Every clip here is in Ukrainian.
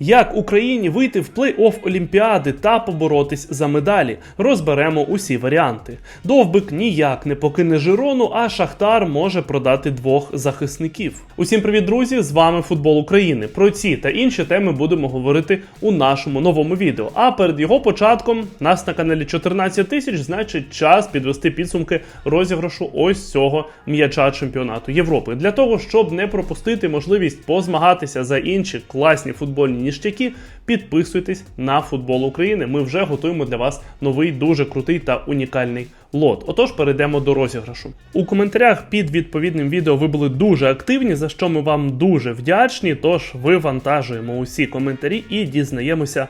Як Україні вийти в плей-офф Олімпіади та поборотись за медалі? Розберемо усі варіанти. Довбик ніяк не покине Жирону, а Шахтар може продати двох захисників. Усім привіт, друзі! З вами Футбол України. Про ці та інші теми будемо говорити у нашому новому відео. А перед його початком нас на каналі 14 тисяч, значить, час підвести підсумки розіграшу ось цього м'яча чемпіонату Європи для того, щоб не пропустити можливість позмагатися за інші класні футбольні ніштяки, підписуйтесь на футбол України. Ми вже готуємо для вас новий дуже крутий та унікальний лот. Отож, перейдемо до розіграшу. У коментарях під відповідним відео ви були дуже активні, за що ми вам дуже вдячні. Тож вивантажуємо усі коментарі і дізнаємося.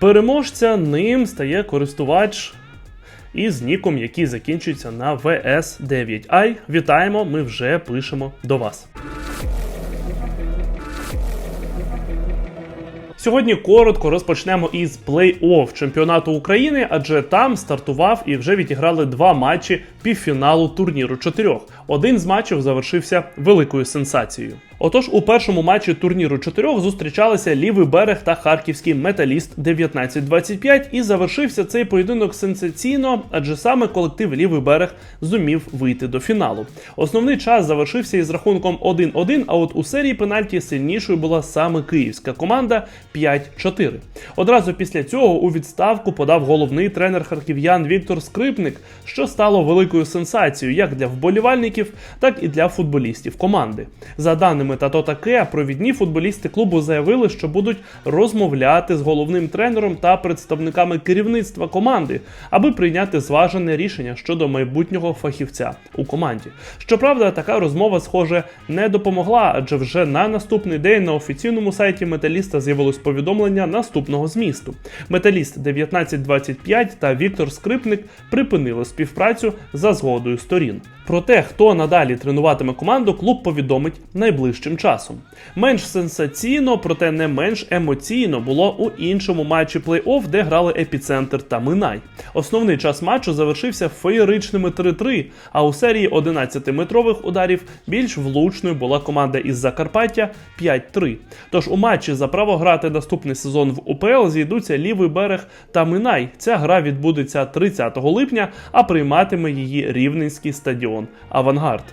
Переможця ним стає користувач із ніком, який закінчується на VS9i. Вітаємо! Ми вже пишемо до вас. Сьогодні коротко розпочнемо із плей-офф чемпіонату України, адже там стартував і вже відіграли два матчі півфіналу турніру чотирьох. Один з матчів завершився великою сенсацією. Отож, у першому матчі турніру чотирьох зустрічалися лівий берег та харківський металіст 19-25, і завершився цей поєдинок сенсаційно, адже саме колектив лівий берег зумів вийти до фіналу. Основний час завершився із рахунком 1-1, а от у серії пенальті сильнішою була саме київська команда 5-4. Одразу після цього у відставку подав головний тренер харків'ян Віктор Скрипник, що стало великою сенсацією як для вболівальників, так і для футболістів команди. За даними Тато Таке, провідні футболісти клубу заявили, що будуть розмовляти з головним тренером та представниками керівництва команди, аби прийняти зважене рішення щодо майбутнього фахівця у команді. Щоправда, така розмова, схоже, не допомогла, адже вже на наступний день на офіційному сайті металіста з'явилось повідомлення наступного змісту: Металіст 1925 та Віктор Скрипник припинили співпрацю за згодою сторін. Про те, хто надалі тренуватиме команду, клуб повідомить найближчим часом. Менш сенсаційно, проте не менш емоційно було у іншому матчі плей-офф, де грали епіцентр та Минай. Основний час матчу завершився феєричними 3-3, а у серії 11-метрових ударів більш влучною була команда із Закарпаття 5-3. Тож у матчі за право грати наступний сезон в УПЛ зійдуться лівий берег та Минай. Ця гра відбудеться 30 липня, а прийматиме її Рівненський стадіон Авангард.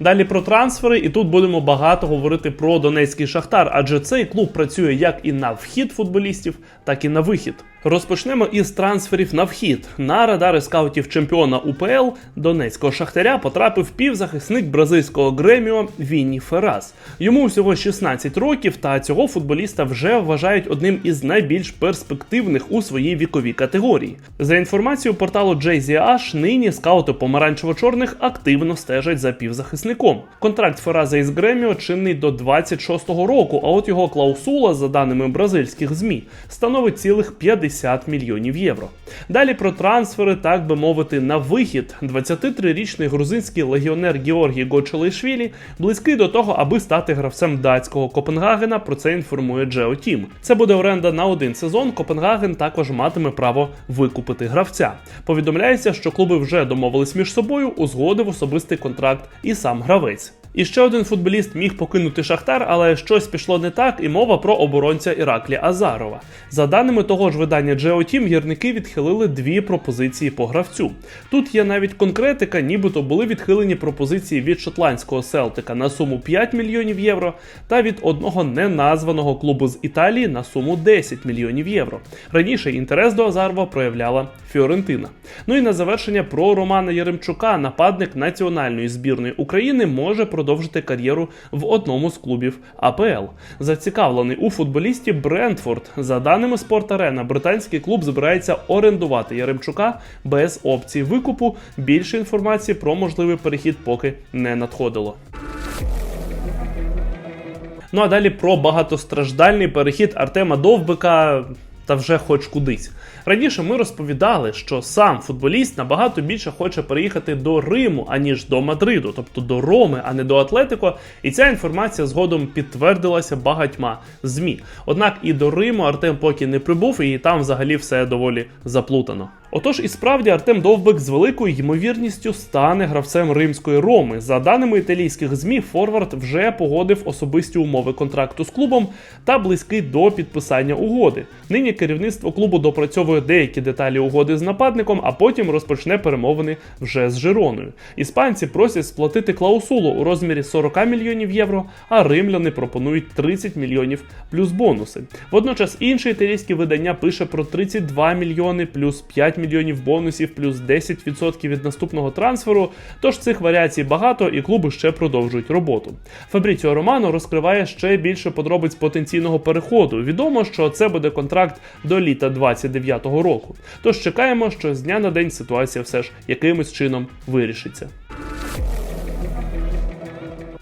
Далі про трансфери, і тут будемо багато говорити про Донецький Шахтар, адже цей клуб працює як і на вхід футболістів, так і на вихід. Розпочнемо із трансферів на вхід. На радари скаутів чемпіона УПЛ Донецького Шахтаря потрапив півзахисник бразильського Греміо Вінні Феррас. Йому всього 16 років, та цього футболіста вже вважають одним із найбільш перспективних у своїй віковій категорії. За інформацією порталу JZH, нині скаути помаранчево-чорних активно стежать за півзахисником. Контракт Фераза із Греміо чинний до 26-го року, а от його клаусула, за даними бразильських ЗМІ, становить цілих 50 мільйонів євро. Далі про трансфери, так би мовити, на вихід. 23-річний грузинський легіонер Георгій Гочелейшвілі близький до того, аби стати гравцем датського Копенгагена. Про це інформує Джео Тім. Це буде оренда на один сезон. Копенгаген також матиме право викупити гравця. Повідомляється, що клуби вже домовились між собою, узгодив особистий контракт і сам гравець. І ще один футболіст міг покинути Шахтар, але щось пішло не так, і мова про оборонця Іраклі Азарова. За даними того ж видання GeoTeam, гірники відхилили дві пропозиції по гравцю. Тут є навіть конкретика, нібито були відхилені пропозиції від шотландського Селтика на суму 5 мільйонів євро та від одного неназваного клубу з Італії на суму 10 мільйонів євро. Раніше інтерес до Азарова проявляла Фіорентина. Ну і на завершення про Романа Яремчука, нападник національної збірної України, може продовжити кар'єру в одному з клубів АПЛ. Зацікавлений у футболісті Брентфорд. За даними Спорт-Арена, британський клуб збирається орендувати Яремчука без опції викупу. Більше інформації про можливий перехід поки не надходило. Ну а далі про багатостраждальний перехід Артема Довбика та вже хоч кудись. Раніше ми розповідали, що сам футболіст набагато більше хоче переїхати до Риму, аніж до Мадриду, тобто до Роми, а не до Атлетико. І ця інформація згодом підтвердилася багатьма ЗМІ. Однак і до Риму Артем поки не прибув, і там взагалі все доволі заплутано. Отож, і справді Артем Довбик з великою ймовірністю стане гравцем римської Роми. За даними італійських змі, Форвард вже погодив особисті умови контракту з клубом та близький до підписання угоди. Нині керівництво клубу допрацьовує деякі деталі угоди з нападником, а потім розпочне перемовини вже з Жироною. Іспанці просять сплатити клаусулу у розмірі 40 мільйонів євро, а римляни пропонують 30 мільйонів плюс бонуси. Водночас інше італійське видання пише про 32 мільйони плюс 5 мільйонів бонусів, плюс 10% від наступного трансферу. Тож цих варіацій багато, і клуби ще продовжують роботу. Фабріціо Романо розкриває ще більше подробиць потенційного переходу. Відомо, що це буде контракт до літа 29-го року. Тож чекаємо, що з дня на день ситуація все ж якимось чином вирішиться.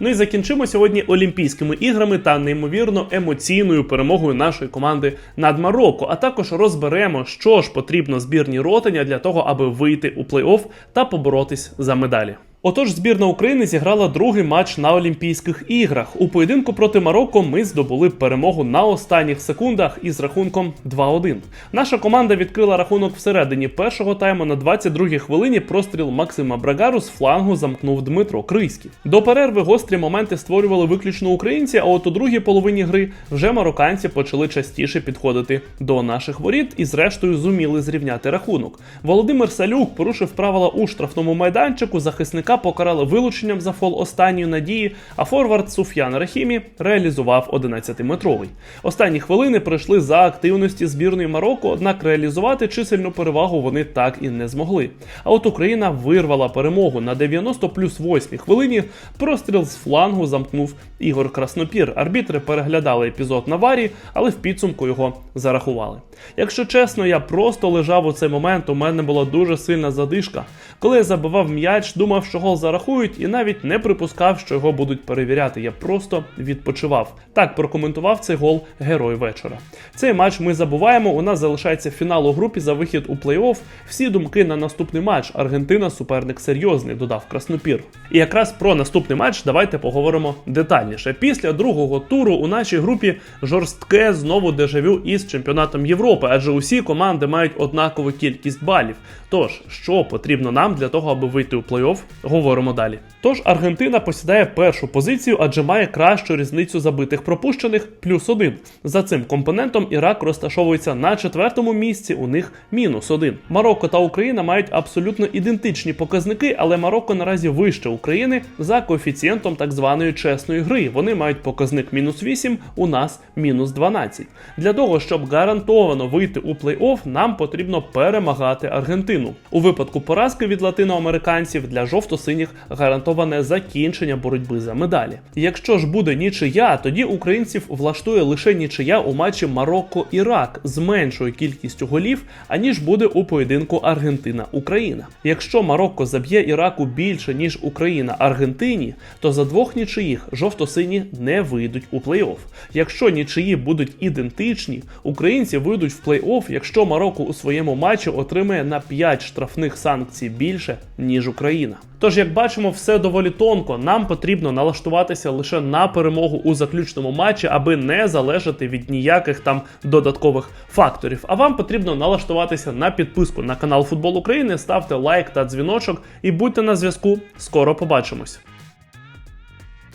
Ну і закінчимо сьогодні Олімпійськими іграми та неймовірно емоційною перемогою нашої команди над Марокко. А також розберемо, що ж потрібно збірній ротення для того, аби вийти у плей-офф та поборотись за медалі. Отож, збірна України зіграла другий матч на Олімпійських іграх. У поєдинку проти Марокко ми здобули перемогу на останніх секундах із рахунком 2-1. Наша команда відкрила рахунок всередині першого тайму на 22-й хвилині. Простріл Максима Брагару з флангу замкнув Дмитро Крийський. До перерви гострі моменти створювали виключно українці. А от у другій половині гри вже марокканці почали частіше підходити до наших воріт і, зрештою, зуміли зрівняти рахунок. Володимир Салюк порушив правила у штрафному майданчику. Захисника покарали вилученням за фол останньої надії, а форвард Суф'ян Рахімі реалізував 11-метровий. Останні хвилини прийшли за активності збірної Марокко, однак реалізувати чисельну перевагу вони так і не змогли. А от Україна вирвала перемогу на 90 плюс 8 хвилині. Простріл з флангу замкнув Ігор Краснопір. Арбітри переглядали епізод на варі, але в підсумку його зарахували. Якщо чесно, я просто лежав у цей момент. У мене була дуже сильна задишка. Коли я забивав м'яч, думав, що гол зарахують, і навіть не припускав, що його будуть перевіряти. Я просто відпочивав. Так прокоментував цей гол герой вечора. Цей матч ми забуваємо. У нас залишається фінал у групі за вихід у плей-офф. Всі думки на наступний матч. Аргентина суперник серйозний, додав Краснопір. І якраз про наступний матч давайте поговоримо детальніше. Після другого туру у нашій групі жорстке знову дежавю із чемпіонатом Європи, адже усі команди мають однакову кількість балів. Тож, що потрібно нам для того, аби вийти у плей-офф, говоримо далі. Тож Аргентина посідає першу позицію, адже має кращу різницю забитих пропущених плюс один. За цим компонентом Ірак розташовується на четвертому місці, у них мінус один. Марокко та Україна мають абсолютно ідентичні показники, але Марокко наразі вище України за коефіцієнтом так званої чесної гри. Вони мають показник мінус 8, у нас мінус 12. Для того, щоб гарантовано вийти у плей-офф, нам потрібно перемагати Аргентину. У випадку поразки від латиноамериканців для жовто-синіх гарантоване закінчення боротьби за медалі. Якщо ж буде нічия, тоді українців влаштує лише нічия у матчі Марокко-Ірак з меншою кількістю голів, аніж буде у поєдинку Аргентина-Україна. Якщо Марокко заб'є Іраку більше ніж Україна Аргентині, то за двох нічиїх жовто-сині не вийдуть у плей-офф. Якщо нічиї будуть ідентичні, українці вийдуть в плей-офф, якщо Марокко у своєму матчі отримає на 5 штрафних санкцій більше ніж Україна. Тож, як бачимо, все доволі тонко. Нам потрібно налаштуватися лише на перемогу у заключному матчі, аби не залежати від ніяких там додаткових факторів. А вам потрібно налаштуватися на підписку на канал Футбол України, ставте лайк та дзвіночок і будьте на зв'язку. Скоро побачимось.